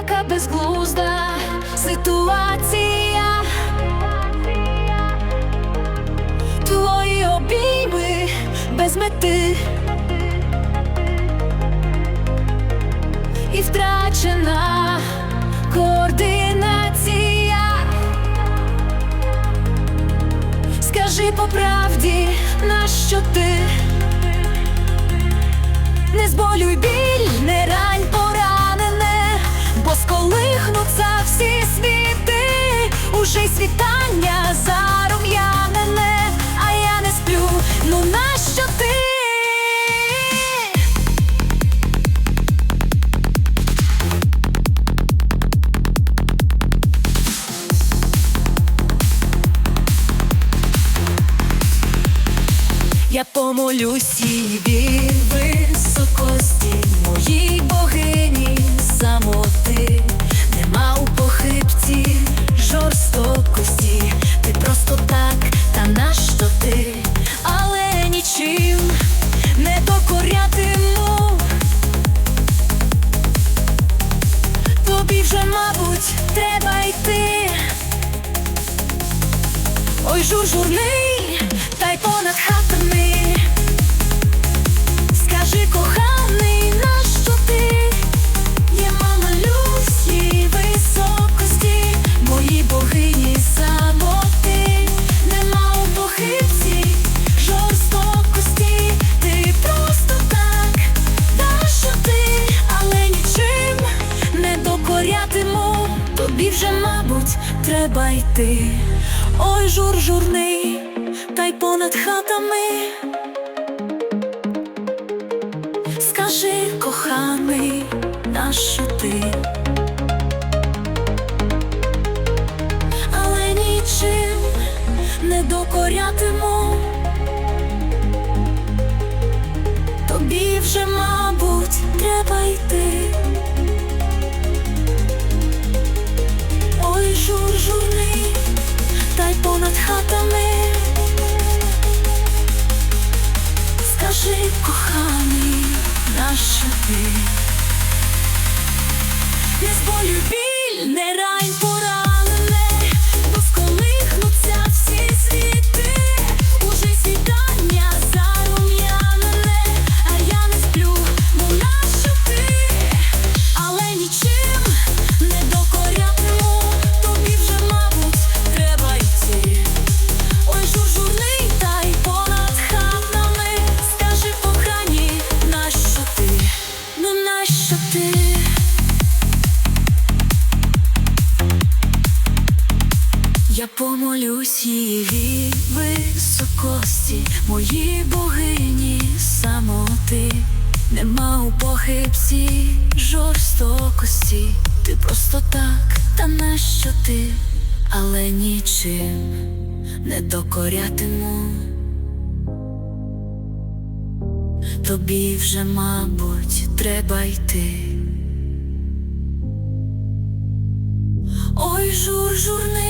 Така безглузда ситуація, твої обійми без мети і втрачена координація. Скажи по правді, на що ти? Уже й світання зарум'янене, а я не сплю, ну нащо ти? Я помолюсь і високості Ой, жур-журний, та й понад хатами Скажи, коханий, нащо ти? Є мама Люсі високості, мої богині самоти, нема у похибці жорстокості, ти просто так, нащо ти, але нічим не докорятиму, тобі вже, мабуть, треба йти. Ой, жур-журний, та й понад хатами. Скажи, коханий, нащо ти? Але нічим не докорятиму. Скажи, коханий, наша ти? без болю біль, не рань поранене, Я помолюсь її високості, моїй богині самоти, нема у похибці жорстокості, ти просто так, та нащо ти, але нічим не докорятиму. Тобі вже, мабуть, треба йти. Ой, жур-журний, та